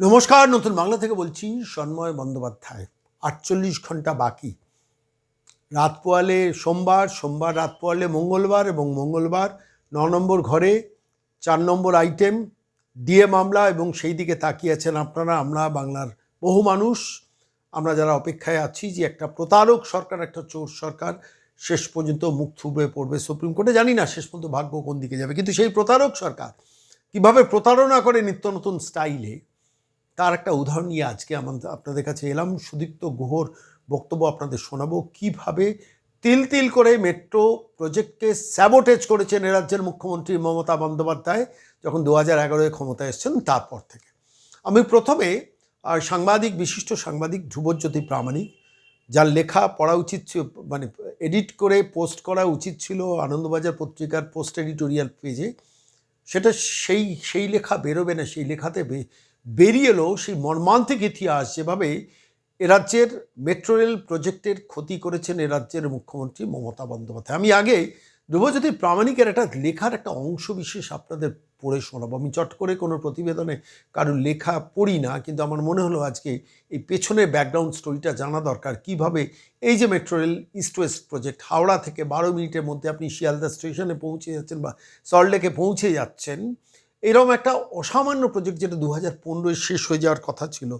নমস্কার, নতুন বাংলা থেকে বলছি সন্ময় বন্দ্যোপাধ্যায়। আটচল্লিশ ঘণ্টা বাকি। রাত পোয়ালে সোমবার সোমবার রাত পোয়ালে মঙ্গলবার এবং মঙ্গলবার ন নম্বর ঘরে, চার নম্বর আইটেম, ডিএ মামলা এবং সেই দিকে তাকিয়ে আছেন আপনারা, আমরা বাংলার বহু মানুষ। আমরা যারা অপেক্ষায় আছি যে একটা প্রতারক সরকার, একটা চোর সরকার, শেষ পর্যন্ত মুখ থুবড়ে পড়বে সুপ্রিম কোর্টে। জানি না শেষ পর্যন্ত ভাগ্য কোন দিকে যাবে, কিন্তু সেই প্রতারক সরকার কীভাবে প্রতারণা করে নিত্য নতুন স্টাইলে তার একটা উদাহরণ নিয়ে আজকে আমাদের আপনাদের কাছে এলাম। সুদীপ্ত গুহর বক্তব্য আপনাদের শোনাবো। কীভাবে তিল তিল করে মেট্রো প্রজেক্টকে স্যাবোটেজ করেছেন রাজ্যের মুখ্যমন্ত্রী মমতা বন্দ্যোপাধ্যায় যখন দু হাজার এগারোয় ক্ষমতায় এসেছেন তারপর থেকে। আমি প্রথমে সাংবাদিক, বিশিষ্ট সাংবাদিক ধ্রুবজ্যোতি প্রামাণিক, যার লেখা পড়া উচিত ছিল মানে এডিট করে পোস্ট করা উচিত ছিল আনন্দবাজার পত্রিকার পোস্ট এডিটোরিয়াল পেজে, সেটা সেই সেই লেখা বেরোবে না, সেই লেখাতে বেরিয়ে এলো সেই মর্মান্তিক ইতিহাস যেভাবে এ রাজ্যের মেট্রো রেল প্রজেক্টের ক্ষতি করেছেন এ রাজ্যের মুখ্যমন্ত্রী মমতা বন্দ্যোপাধ্যায়। আমি আগে ধ্রুবজ্যোতি প্রামাণিকের একটা লেখার একটা অংশ বিশেষ আপনাদের পড়ে শোনাবো। আমি চট করে কোনো প্রতিবেদনে কারোর লেখা পড়ি না, কিন্তু আমার মনে হলো আজকে এই পেছনের ব্যাকগ্রাউন্ড স্টোরিটা জানা দরকার। কীভাবে এই যে metro rail east west project Howrah থেকে বারো মিনিটের মধ্যে আপনি শিয়ালদা স্টেশনে পৌঁছে যাচ্ছেন বা সল্টলেকে পৌঁছে যাচ্ছেন এরকম একটা অসামান্য প্রজেক্ট যেটা দু হাজার পনেরোয় শেষ হয়ে যাওয়ার কথা ছিল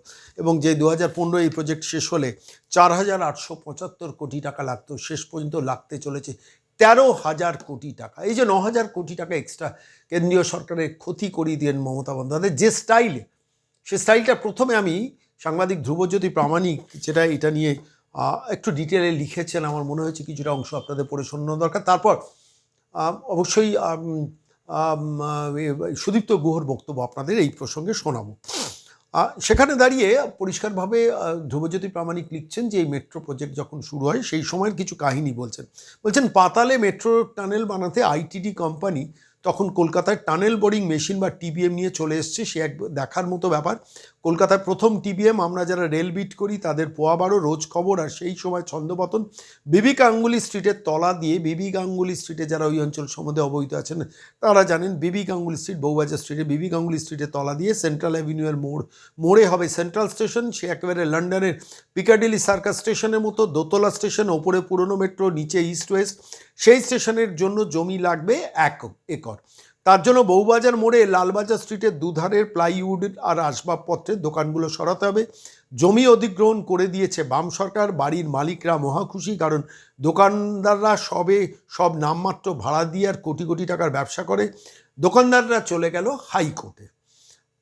এবং যে দু হাজার পনেরো এই প্রজেক্ট শেষ হলে চার হাজার আটশো পঁচাত্তর কোটি টাকা লাগতো, শেষ পর্যন্ত লাগতে চলেছে তেরো হাজার কোটি টাকা। এই যে ন হাজার কোটি টাকা এক্সট্রা কেন্দ্রীয় সরকারের ক্ষতি করিয়ে দিলেন মমতা বন্দ্যোপাধ্যায়, যে স্টাইলে সে স্টাইলটা প্রথমে আমি সাংবাদিক ধ্রুবজ্যোতি প্রামাণিক যেটা এটা নিয়ে একটু ডিটেলে লিখেছেন, আমার মনে হয়েছে কিছুটা অংশ আপনাদের পড়ে শোনানো দরকার। তারপর অবশ্যই সুদীপ্ত গুহর বক্তব্য আপনাদের এই প্রসঙ্গে শোনাবো। সেখানে দাঁড়িয়ে পরিষ্কারভাবে ধ্রুবজ্যোতি প্রামাণিক লিখছেন যে, এই মেট্রো প্রজেক্ট যখন শুরু হয়, সেই সময়ের কিছু কাহিনী বলছেন। বলছেন, পাতালে মেট্রো টানেল বানাতে আইটিডি কোম্পানি তখন কলকাতায় টানেল বোরিং মেশিন বা টিবিএম নিয়ে চলে এসছে, সে এক দেখার মতো ব্যাপার। কলকাতায় প্রথম টিবিএম আমরা যারা রেল বিট করি, তাদের পোয়া বারো, রোজ খবর আর সেই সময় ছন্দপতন। বিবি গাঙ্গুলি স্ট্রিটের তলা দিয়ে বিবি গাঙ্গুলি স্ট্রিটে যারা ওই অঞ্চল সম্বন্ধে অবহিত আছেন, তারা জানেন বিবি গাঙ্গুলি স্ট্রিট বউবাজার স্ট্রিটে বিবি গাঙ্গুলি স্ট্রিটের তলা দিয়ে সেন্ট্রাল অ্যাভিনিউয়ের মোড়, মোড়ে হবে সেন্ট্রাল স্টেশন। সে একেবারে লন্ডনের পিকাডিলি সার্কাস স্টেশনের মতো দোতলা স্টেশন, ওপরে পুরনো মেট্রো, নিচে ইস্ট ওয়েস্ট। সেই স্টেশনের জন্য জমি লাগবে এক একর। তার জন্য বউবাজার মোড়ে লালবাজার স্ট্রিটের দুধারের প্লাইউড আর আসবাবপত্রের দোকানগুলো সরাতে হবে। জমি অধিগ্রহণ করে দিয়েছে বাম সরকার, বাড়ির মালিকরা মহাখুশি কারণ দোকানদাররা সবে সব নামমাত্র ভাড়া দিয়ে আর কোটি কোটি টাকার ব্যবসা করে। দোকানদাররা চলে গেল হাইকোর্টে।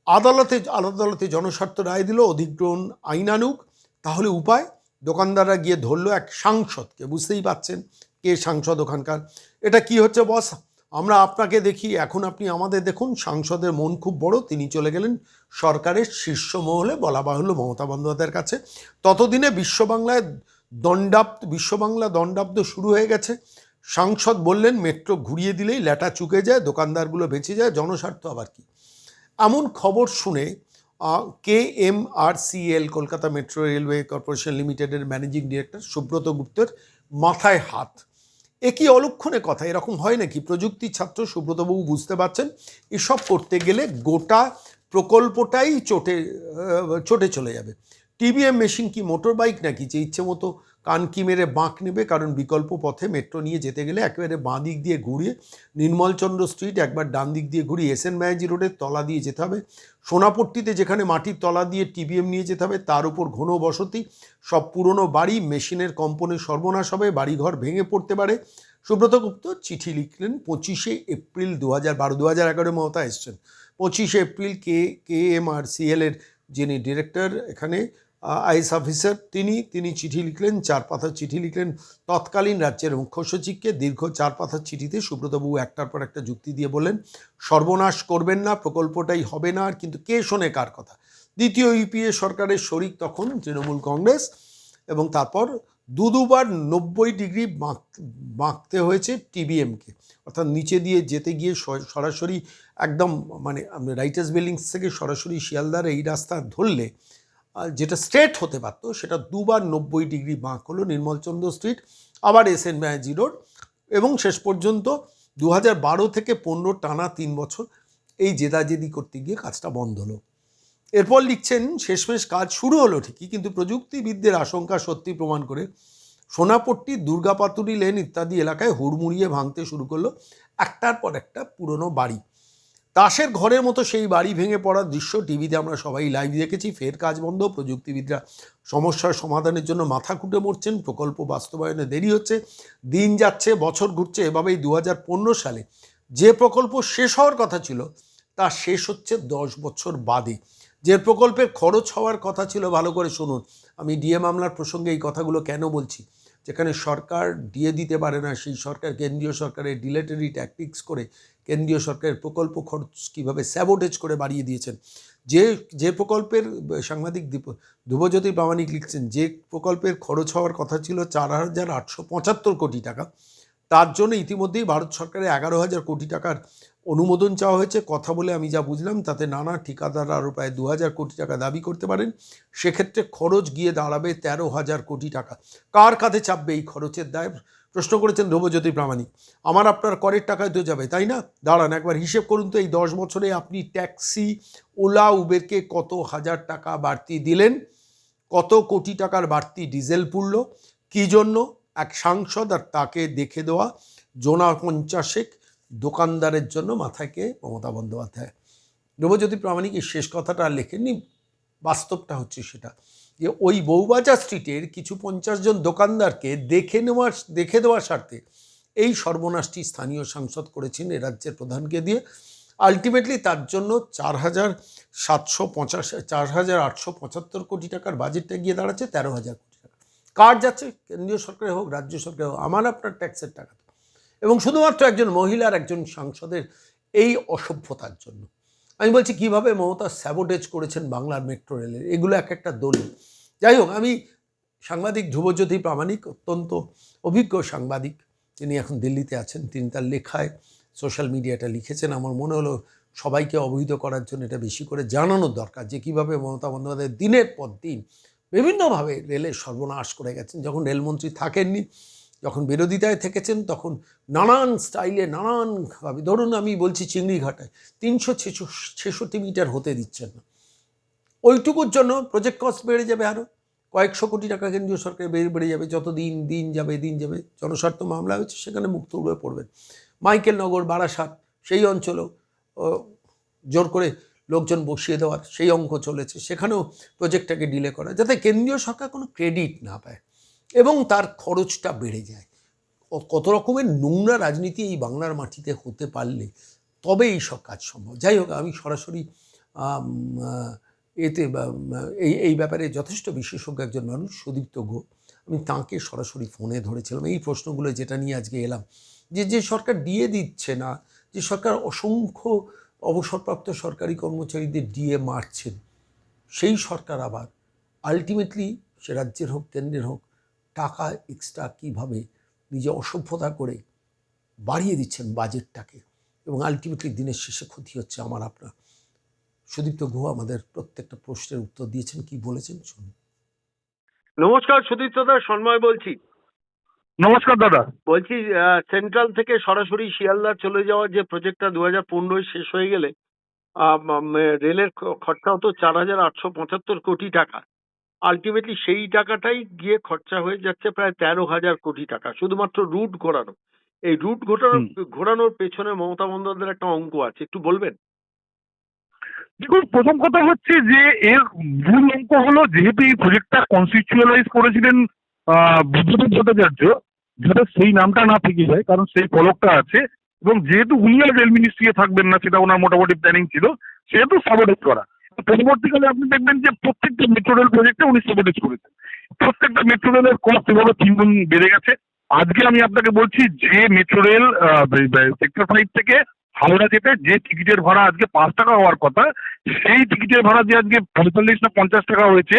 আদালতে আদালতে জনস্বার্থ রায় দিল, অধিগ্রহণ আইন আনুক। তাহলে উপায়? দোকানদাররা গিয়ে ধরলো এক সাংসদকে। বুঝতেই পাচ্ছেন কে সাংসদ ওখানকার। এটা কি হচ্ছে বস? আমরা আপনাকে দেখি। এখন আপনি আমাদের দেখুন, সাংসদের মন খুব বড়। তিনি চলে গেলেন সরকারের শীর্ষ মহলে বলা বাহুল্য মমতা বন্দ্যোপাধ্যায়ের কাছে। ততদিনে বিশ্ববাংলায় দণ্ডাব্দ বিশ্ববাংলা দণ্ডাব্দ শুরু হয়ে গেছে। সাংসদ বললেন, মেট্রো ঘুরিয়ে দিলেই ল্যাটা চুকে যায়, দোকানদারগুলো বেঁচে যায়, জনস্বার্থ আবার কি? এমন খবর শুনে K M R C L Kolkata metro railway corporation লিমিটেডের ম্যানেজিং ডিরেক্টর সুব্রত গুপ্তের মাথায় হাত একই অলক্ষণে কথা? এরকম হয় নাকি? প্রযুক্তি ছাত্র সুব্রতবাবু বুঝতে পারছেন, এসব করতে গেলে গোটা প্রকল্পটাই চটে চটে চলে যাবে। টিভিএম মেশিন কি মোটর বাইক নাকি, যে ইচ্ছে মতো কানকি মেরে বাঁক নেবে? কারণ বিকল্প পথে মেট্রো নিয়ে যেতে গেলে একেবারে বাঁ দিক দিয়ে ঘুরিয়ে নির্মলচন্দ্র স্ট্রিট একবার ডান দিক দিয়ে ঘুরিয়ে এস এন ব্যানার্জি রোডের তলা দিয়ে যেতে হবে। সোনাপট্টিতে যেখানে মাটির তলা দিয়ে টিবিএম নিয়ে যেতে হবে, তার উপর ঘন বসতি, সব পুরনো বাড়ি, মেশিনের কম্পনে সর্বনাশ হবে, বাড়িঘর ভেঙে পড়তে পারে। সুব্রত গুপ্ত চিঠি লিখলেন পঁচিশে এপ্রিল দু হাজার বারো দু হাজার এগারো মমতা এসছেন। পঁচিশে এপ্রিল কে কে এম আর সিএলের যিনি ডিরেক্টর এখানে আইএস অফিসার তিনি তিনি চিঠি লিখলেন চার পাতার চিঠি লিখলেন। তৎকালীন রাজ্যের মুখ্য সচিবকে দীর্ঘ চার পাতার চিঠিতে সুব্রতবাবু একটার পর একটা যুক্তি দিয়ে বললেন, সর্বনাশ করবেন না, প্রকল্পটাই হবে না আর, কিন্তু কে শোনে কার কথা? দ্বিতীয় ইউপিএ সরকারের শরিক তখন তৃণমূল কংগ্রেস এবং তারপর দু দুবার নব্বই ডিগ্রি বাঁক- বাঁকতে হয়েছে টিবিএমকে। অর্থাৎ নিচে দিয়ে যেতে গিয়ে সরাসরি একদম মানে রাইটার্স বিল্ডিংস থেকে সরাসরি শিয়ালদার এই রাস্তা ধরলে যেটা স্ট্রেট হতে পারতো, সেটা দুবার নব্বই ডিগ্রি বাঁক হলো নির্মলচন্দ্র স্ট্রিট আবার এস এন ব্যানার্জি রোড এবং শেষ পর্যন্ত দু বারো থেকে পনেরো টানা তিন বছর এই জেদাজেদি করতে গিয়ে কাজটা বন্ধ হলো। এরপর লিখছেন, শেষমেশ কাজ শুরু হলো ঠিকই, কিন্তু প্রযুক্তিবিদদের আশঙ্কা সত্যি প্রমাণ করে সোনাপট্টি, দুর্গাপাতুরি লেন ইত্যাদি এলাকায় হুড়মুড়িয়ে ভাঙতে শুরু করল একটার পর একটা পুরনো বাড়ি। তাসের ঘরের মতো সেই বাড়ি ভেঙে পড়ার দৃশ্য টিভিতে আমরা সবাই লাইভ দেখেছি। ফের কাজ বন্ধ, প্রযুক্তিবিদরা সমস্যার সমাধানের জন্য মাথা খুঁটে মরছেন, প্রকল্প বাস্তবায়নে দেরি হচ্ছে, দিন যাচ্ছে, বছর ঘুরছে, এভাবেই দু হাজার পনেরো সালে যে প্রকল্প শেষ হওয়ার কথা ছিল, তা শেষ হচ্ছে দশ বছর বাদে। যে প্রকল্পের খরচ হওয়ার কথা ছিল, ভালো করে শুনুন। আমি ডিএ মামলার প্রসঙ্গে এই কথাগুলো কেন বলছি? যেখানে সরকার দিয়ে দিতে পারে না, সেই সরকার, কেন্দ্রীয় সরকারের ডিলেটারি ট্যাকটিক্স করে কেন্দ্রীয় সরকারের প্রকল্প খরচ কীভাবে স্যাবোটেজ করে বাড়িয়ে দিয়েছেন। যে যে প্রকল্পের, সাংবাদিক দীপ, ধ্রুবজ্যোতি প্রামাণিক লিখছেন, যে প্রকল্পের খরচ হওয়ার কথা ছিল চার হাজার আটশো পঁচাত্তর কোটি টাকা, তার জন্য ইতিমধ্যেই ভারত সরকারের এগারো হাজার কোটি টাকার অনুমোদন চাওয়া হয়েছে, কথা বলে আমি যা বুঝলাম তাতে নানা ঠিকাদার আরও প্রায় দু হাজার কোটি টাকা দাবি করতে পারেন। সেক্ষেত্রে খরচ গিয়ে দাঁড়াবে তেরো হাজার কোটি টাকা। কার কাঁধে চাপবে এই খরচের দায়? প্রশ্ন করেছেন ধ্রুবজ্যোতি প্রামাণিক। আমার আপনার করের টাকায় তো যাবে, তাই না? দাঁড়ান একবার হিসেব করুন তো এই দশ বছরে আপনি ট্যাক্সি, ওলা, উবেরকে কত হাজার টাকা বাড়তি দিলেন? কত কোটি টাকার বাড়তি ডিজেল পুড়ল? কী জন্য? এক সাংসদ আর তাকে দেখে দেওয়া। জোনা পঞ্চাশেক দোকানদারের জন্য মাথাকে মমতা বন্দ্যোপাধ্যায়। ধ্রুবজ্যোতি প্রামাণিক এই শেষ কথাটা লেখেননি, বাস্তবটা হচ্ছে সেটা। যে ওই বউবাজার স্ট্রিটের কিছু পঞ্চাশ জন দোকানদারকে দেখে নেওয়ার, দেখে দেওয়ার স্বার্থে এই সর্বনাশটি স্থানীয় সাংসদ করেছেন এ রাজ্যের প্রধানকে দিয়ে। আলটিমেটলি তার জন্য চার হাজার সাতশো পঁচাশ, চার হাজার আটশো পঁচাত্তর কোটি টাকার বাজেটটা গিয়ে দাঁড়াচ্ছে তেরো হাজার কোটি টাকা। কার যাচ্ছে? কেন্দ্রীয় সরকারে হোক, রাজ্য সরকারে হোক, আমার আপনার ট্যাক্সের টাকা। এবং শুধুমাত্র একজন মহিলার একজন সাংসদের এই অসভ্যতার জন্য। আমি বলছি, কীভাবে মমতা স্যাবোটেজ করেছেন বাংলার মেট্রো রেলের এগুলো এক একটা দলিল। যাই হোক, আমি সাংবাদিক ধ্রুবজ্যোতি প্রামাণিক, অত্যন্ত অভিজ্ঞ সাংবাদিক। তিনি এখন দিল্লিতে আছেন। তিনি তার লেখায় সোশ্যাল মিডিয়াটা লিখেছেন। আমার মনে হলো সবাইকে অবহিত করার জন্য এটা বেশি করে জানানোর দরকার যে, কীভাবে মমতা বন্দ্যোপাধ্যায় দিনের পর দিন বিভিন্নভাবে রেলের সর্বনাশ করে গেছেন। যখন রেলমন্ত্রী থাকেননি যখন বিরোধিতায় থেকেছেন, তখন নানান স্টাইলে নানানভাবে ধরুন আমি বলছি চিংড়িঘাটায় তিনশো ছেষট্টি মিটার হতে দিচ্ছেন না। ওইটুকুর জন্য প্রজেক্ট কস্ট বেড়ে যাবে আরও কয়েকশো কোটি টাকা কেন্দ্রীয় সরকার বেড়ে বেড়ে যাবে যত দিন দিন যাবে দিন যাবে, জনস্বার্থ মামলা হয়েছে, সেখানে মুক্ত উড়ে পড়বেন। মাইকেলনগর বারাসাত, সেই অঞ্চলেও জোর করে লোকজন বসিয়ে দেওয়ার, সেই অঙ্ক চলেছে, সেখানেও প্রজেক্টটাকে ডিলে করা, যাতে কেন্দ্রীয় সরকার কোনো ক্রেডিট না পায়। এবং তার খরচটা বেড়ে যায়। কত রকমের নোংরা রাজনীতি এই বাংলার মাটিতে হতে পারলে, তবে এই সব কাজ সম্ভব। যাই হোক, আমি সরাসরি এতে এই এই ব্যাপারে যথেষ্ট বিশেষজ্ঞ একজন মানুষ, সুদীপ্ত গো আমি তাঁকে সরাসরি ফোনে ধরেছিলাম। এই প্রশ্নগুলো যেটা নিয়ে আজকে এলাম, যে যে সরকার দিয়ে দিচ্ছে না, যে সরকার অসংখ্য অবসরপ্রাপ্ত সরকারি কর্মচারীদের দিয়ে মারছেন, সেই সরকার আবার আলটিমেটলি সে রাজ্যের হোক, কেন্দ্রের হোক টাকা এক্সট্রা কীভাবে নিজে অসভ্যতা করে বাড়িয়ে দিচ্ছেন বাজেটটাকে এবং আলটিমেটলি দিনের শেষে ক্ষতি হচ্ছে আমার আপনার। সুদীপ্ত গুহ আমাদের প্রত্যেকটা প্রশ্নের উত্তর দিয়েছেন কি বলেছেন? শুনুন। নমস্কার সুদীপ্ত দা সন্ময় বলছি। নমস্কার দাদা। বলছি সেন্ট্রাল থেকে সরাসরি শিয়ালদার চলে যাওয়ার যে প্রজেক্টটা দু হাজার পনেরোয় শেষ হয়ে গেলে রেলের খ- খরচা হতো চার হাজার আটশো পঁচাত্তর কোটি টাকা। আলটিমেটলি সেই টাকাটাই গিয়ে খরচা হয়ে যাচ্ছে প্রায় তেরো হাজার কোটি টাকা শুধুমাত্র রুট ঘোরানো। এই রুট ঘোরানোর ঘোরানোর পেছনে মমতা বন্দ্যোপাধ্যায়ের একটা অঙ্ক আছে একটু বলবেন? দেখুন প্রথম কথা হচ্ছে যে এর মূল অঙ্ক হলো যেহেতু এই প্রজেক্টটা কনস্টিটিউশনালাইজ করেছিলেন বুদ্ধদেব ভট্টাচার্য যাতে সেই নামটা না থেকে যায় কারণ সেই ফলকটা আছে এবং যেহেতু উনি আর রেল মিনিস্ট্রি থাকবেন না সেটা ওনার মোটামুটি প্ল্যানিং ছিল সেহেতু সাবটেজ করা। পরবর্তীকালে আপনি দেখবেন যে প্রত্যেকটা মেট্রো রেল প্রজেক্টে উনি সাবটেজ করেছেন। প্রত্যেকটা মেট্রো রেলের কস্ট এভাবে তিনগুণ বেড়ে গেছে। আজকে আমি আপনাকে বলছি, যে মেট্রো রেল সেক্টর ফাইভ থেকে হাওড়া যেতে যে টিকিটের ভাড়া আজকে পাঁচ টাকা হওয়ার কথা, সেই টিকিটের ভাড়া যে আজকে পঁয়তাল্লিশ না পঞ্চাশ টাকা হয়েছে,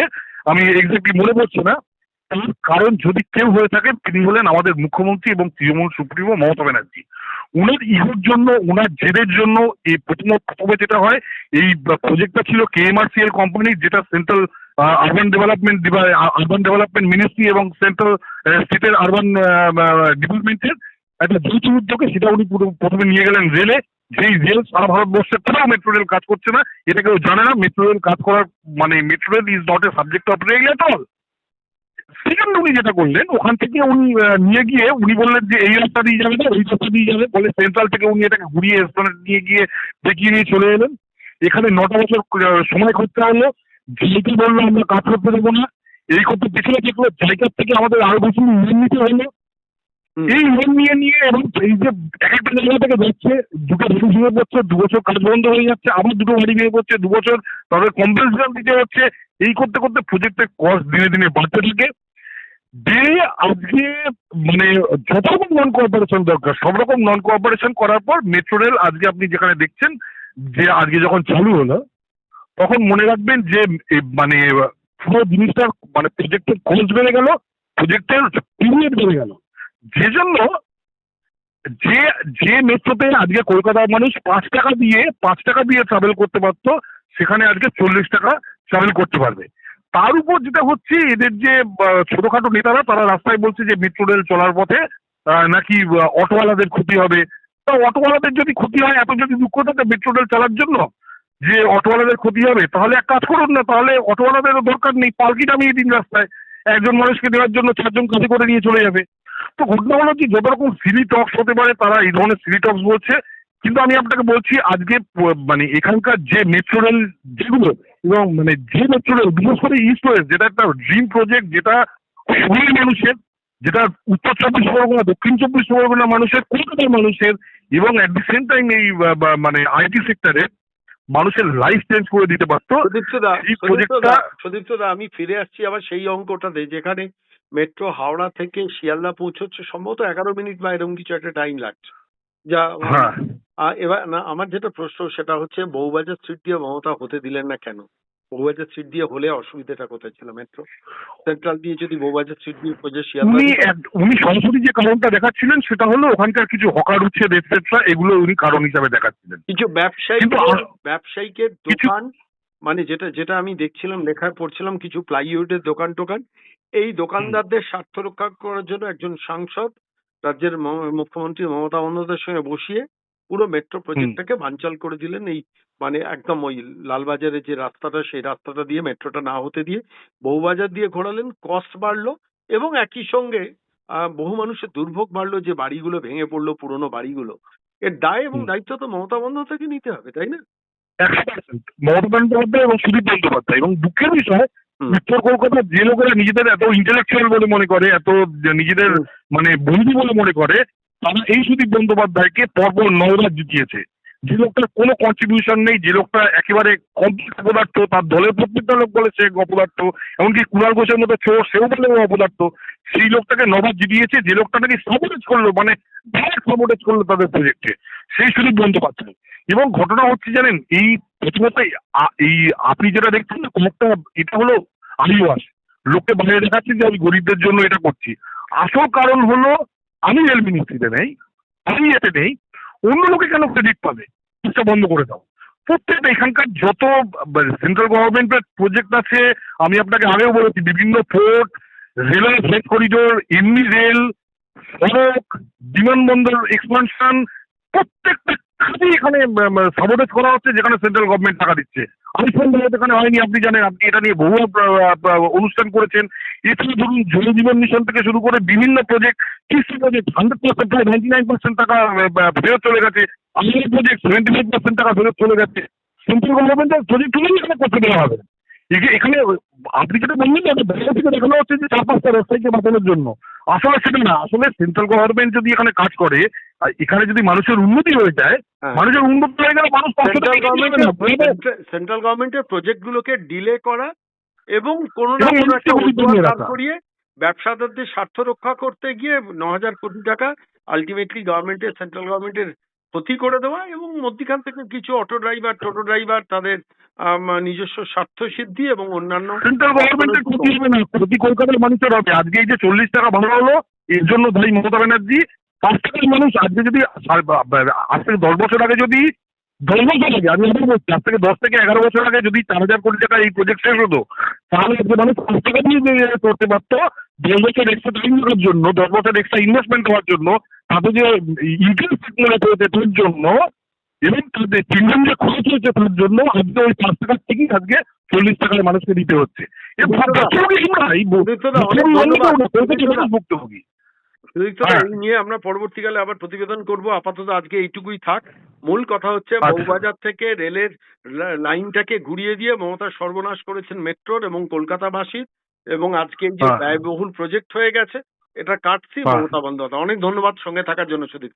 আমি এক্স্যাক্টলি মনে পড়ছে না। কারণ যদি কেউ হয়ে থাকেন তিনি হলেন আমাদের মুখ্যমন্ত্রী এবং তৃণমূল সুপ্রিমো মমতা ব্যানার্জি। উনার ইহোর জন্য ওনার জেদের জন্য এই প্রথম প্রথমে যেটা হয়, এই প্রজেক্টটা ছিল কেএমআরসিএল কোম্পানি যেটা central urban development urban development ministry এবং সেন্ট্রাল স্টেটের আরবান ডেভেলপমেন্টের একটা দ্রুত উদ্যোগে সেটা উনি পুরো প্রথমে নিয়ে গেলেন রেলে যেই রেল সারা ভারতবর্ষে কোথাও মেট্রো রেল কাজ করছে না, এটা কেউ জানে না। মেট্রো রেল কাজ করার মানে metro rail is not a subject of rail at all second উনি যেটা করলেন ওখান থেকে উনি নিয়ে গিয়ে উনি বললেন যে এই রাস্তা দিয়ে যাবে না ওই রাস্তা দিয়ে যাবে বলে সেন্ট্রাল থেকে উনি এটাকে ঘুরিয়ে এসপ্লেনেড নিয়ে গিয়ে দেখিয়ে নিয়ে চলে এলেন। এখানে নটা বছর সময় করতে হলো। যেহেতু বলল আমরা কাজ করতে দেবো না এই করতে পিছনে দেখল জায়গার থেকে আমাদের আরও বেশি লোন নিতে হলো। এই লোন নিয়ে নিয়ে এবং এই যে এক একটা জায়গা থেকে যাচ্ছে দুটো বাড়ি ভেঙে পড়ছে দু বছর কাজ বন্ধ হয়ে যাচ্ছে আবার দুটো বাড়ি ভেঙে পড়ছে দু বছর তাদের কম্পেনসেশন দিতে হচ্ছে। এই করতে করতে প্রজেক্টের কস্ট দিনে দিনে বাড়তে থাকে। যে আজকে মানে যত রকম নন কোঅপারেশন দরকার, সব রকম নন কোঅপারেশন করার পর মেট্রো রেল আজকে আপনি যেখানে দেখছেন যে আজকে যখন চালু হলো, তখন মনে রাখবেন যে মানে পুরো জিনিসটার মানে প্রজেক্টের কস্ট বেড়ে গেল প্রজেক্টের পিরিয়ড বেড়ে গেল। যে জন্য যে যে মেট্রোতে আজকে কলকাতার মানুষ পাঁচ টাকা দিয়ে, পাঁচ টাকা দিয়ে ট্রাভেল করতে পারতো, সেখানে আজকে চল্লিশ টাকা ট্রাভেল করতে পারবে। তার উপর যেটা হচ্ছে, এদের যে ছোটখাটো নেতারা, তারা রাস্তায় বলছে যে মেট্রো রেল চলার পথে নাকি অটোওয়ালাদের ক্ষতি হবে। তা অটোওয়ালাদের যদি ক্ষতি হয়, এত যদি দুঃখ থাকে মেট্রো রেল চালার জন্য, যে অটোওয়ালাদের ক্ষতি হবে, তাহলে এক কাজ করুন না, তাহলে অটোওয়ালাদেরও দরকার নেই, পালকি নামিয়ে দিন রাস্তায়। একজন মানুষকে দেওয়ার জন্য চারজন কাজে করে নিয়ে চলে যাবে। তো ঘটনা হলো কি, যত রকম সিলি টক্স হতে পারে, তারা এই ধরনের সিলি টক্স বলছে। কিন্তু আমি আপনাকে বলছি, আজকে মানে এখানকার যে মেট্রো রেল যেগুলো এবং মানে যে রেল বিশেষ করে ইস্ট ওয়েস্ট যেটা একটা ড্রিম প্রজেক্ট যেটা শহরের মানুষের যেটা উত্তর চব্বিশ পরগনা দক্ষিণ চব্বিশ পরগনা মানুষের কলকাতার মানুষের এবং অ্যাট দি সেম টাইম এই মানে আইটি সেক্টরে মানুষের লাইফ চেঞ্জ করে দিতে পারতো। সুদীপ্ত দা এই সুদীপ্ত project-টা- দা আমি ফিরে আসছি আবার সেই অঙ্কটাতে যেখানে মেট্রো হাওড়া থেকে শিয়ালদা পৌঁছচ্ছে সম্ভবত এগারো মিনিট বা এরকম কিছু একটা টাইম লাগছে। যা হ্যাঁ। এবার না আমার যেটা প্রশ্ন সেটা হচ্ছে বউবাজার সিট দিয়ে মমতা হতে দিলেন না কেন? বউবাজার সিট দিয়ে হলে অসুবিধাটা কোথায় ছিল মেট্রো? সেন্ট্রাল দিয়ে যদি বউবাজার সিট দিয়ে শিয়ালদা উনি উনি সরাসরি যে কারণটা দেখাচ্ছিলেন সেটা হলো ওখানকার কিছু হকার উচ্ছেদ এটসেট্রা এগুলো উনি কারণ হিসাবে দেখাচ্ছিলেন। কিছু ব্যবসায়ী আ- দোকান মানে যেটা যেটা আমি দেখছিলাম লেখায় পড়ছিলাম কিছু প্লাইউডের দোকান টোকান এই দোকানদারদের স্বার্থ রক্ষা করার জন্য একজন সাংসদ রাজ্যের মুখ্যমন্ত্রী মমতা বন্দ্যোপাধ্যায়ের সঙ্গে বসিয়ে পুরো মেট্রো প্রজেক্টটাকে বানচাল করে দিলেন এই মানে একদম ওই লালবাজারের যে রাস্তাটা সেই রাস্তাটা দিয়ে মেট্রোটা না হতে দিয়ে বউবাজার দিয়ে ঘোরালেন কস্ট বাড়লো এবং একই সঙ্গে আহ, বহু মানুষের দুর্ভোগ বাড়লো যে বাড়িগুলো ভেঙে পড়ল পুরনো বাড়িগুলো। এর দায় এবং দায়িত্ব তো মমতা বন্দ্যোপাধ্যায়কে নিতে হবে তাই না? একশো পার্সেন্ট মমতা বন্দ্যোপাধ্যায় এবং সুদীপ বন্দ্যোপাধ্যায় এবং দুঃখের বিষয় উত্তর কলকাতার যে লোকেরা নিজেদের এত ইন্টেলেকচুয়াল বলে মনে করে এত নিজেদের মানে বন্ধু বলে মনে করে তারা এই সুদীপ বন্দ্যোপাধ্যায়কে পরপর নয়বার জিতিয়েছে। যে লোকটার কোনো কন্ট্রিবিউশন নেই, যে লোকটা একেবারে কমপ্লিট অপদার্থ, তার দলের প্রত্যেকটা লোক বলে সে অপদার্থ, এমনকি কুণাল ঘোষের মতো চোর সেও বলে অপদার্থ। সেই লোকটাকে নবার জিতিয়েছে, যে লোকটা নাকি সাপোর্টেজ করল মানে ডাইরেক্ট সাপোর্টেজ করল তাদের প্রজেক্টে সেই সুদীপ বন্দ্যোপাধ্যায়। এবং ঘটনা হচ্ছে জানেন, এই প্রথমত এই আপনি যেটা দেখছেন না কয়েকটা এটা হলো আলিওয়াস। লোককে বাইরে দেখাচ্ছি যে আমি গরিবদের জন্য এটা করছি। আসল কারণ হলো আমি রেল মিনিস্ট্রিতে নেই, আমি এতে নেই, অন্য লোকে কেন ক্রেডিট পাবে? এটা বন্ধ করে দাও। প্রত্যেকটা এখানকার যত সেন্ট্রাল গভর্নমেন্টের প্রজেক্ট আছে, আমি আপনাকে আগেও বলেছি, বিভিন্ন পোর্ট রেলের ফ্লেট করিডোর এমনি রেল সড়ক, বিমানবন্দর এক্সপানশন প্রত্যেকটা খাতে এখানে সাবোটেজ করা হচ্ছে যেখানে সেন্ট্রাল গভর্নমেন্ট টাকা দিচ্ছে। আইফোন ভারত এখানে হয়নি, আপনি জানেন, আপনি এটা নিয়ে বহু অনুষ্ঠান করেছেন। এছাড়া ধরুন, জল জীবন মিশন থেকে শুরু করে বিভিন্ন প্রজেক্ট কৃষি প্রজেক্ট হান্ড্রেড পার্সেন্ট প্রায় নাইনটি নাইন পার্সেন্ট টাকা ফেরত চলে গেছে। আমাদের প্রজেক্ট সেভেন্টি ফাইভ পার্সেন্ট টাকা ফেরত চলে গেছে। সেন্ট্রাল গভর্নমেন্টের প্রজেক্ট হলেই এখানে করতে দেওয়া হবে? এখানে আপনি যেটা বললেন না বাইরে থেকে দেখানো হচ্ছে যে চার পাঁচটা ব্যবসায়ীকে বাঁচানোর জন্য আসলে সেটা না। আসলে সেন্ট্রাল গভর্নমেন্ট যদি এখানে কাজ করে এখানে যদি মানুষের উন্নতি হয়ে যায় হ্যাঁ। মানুষের উন্নতি হয়ে গেলে মানুষ সেন্ট্রাল গভর্নমেন্টের সেন্ট্রাল গভর্নমেন্টের প্রজেক্ট গুলোকে ডিলে করা এবং কোনো না কোনো একটা অজুহাত করিয়ে ব্যবসাদারদের স্বার্থ রক্ষা করতে গিয়ে ন হাজার কোটি টাকা আলটিমেটলি গভর্নমেন্টের সেন্ট্রাল গভর্নমেন্টের ক্ষতি করে দেওয়া এবং মধ্যখান থেকে কিছু অটো ড্রাইভার টোটো ড্রাইভার তাদের নিজস্ব স্বার্থ সিদ্ধি এবং অন্যান্য সেন্ট্রাল গভর্নমেন্টের ক্ষতি হবে। না ক্ষতি কলকাতার মানুষের হবে। আজকে এই যে চল্লিশ টাকা ভাড়া হলো এর জন্য দায়ী মমতা ব্যানার্জি পাঁচ টাকার মানুষ আজকে যদি আজ থেকে দশ বছর আগে যদি দশ বছর আগে আমি আবার বলছি আজ থেকে দশ থেকে এগারো বছর আগে যদি চার হাজার কোটি টাকা এই প্রজেক্ট শেষ হতো তাহলে আজকে মানুষ পাঁচ টাকা দিয়ে করতে পারতো। দশ বছর এক্সট্রা টাইম দেওয়ার জন্য দশ বছর এক্সট্রা ইনভেস্টমেন্ট হওয়ার জন্য তাদের যে ইন্টারেস্ট মনে করেছে তার জন্য এবং তাদের প্রিমিয়াম যে খরচ হয়েছে তার জন্য আজকে ওই পাঁচ টাকার থেকেই আজকে চল্লিশ টাকায় মানুষকে দিতে হচ্ছে ভুক্তভোগী এই হ্যাঁ। নিয়ে আমরা পরবর্তীকালে আবার প্রতিবেদন করব আপাতত আজকে এইটুকুই থাক মূল কথা হচ্ছে আচ্ছা। বউবাজার থেকে রেলের লাইনটাকে ঘুরিয়ে দিয়ে মমতা সর্বনাশ করেছেন মেট্রোর এবং কলকাতাবাসীর এবং আজকে যে হ্যাঁ। ব্যয়বহুল প্রজেক্ট হয়ে গেছে এটা কাটছি হ্যাঁ। মমতা বন্দ্যোপাধ্যায় অনেক ধন্যবাদ সঙ্গে থাকার জন্য সুদীপ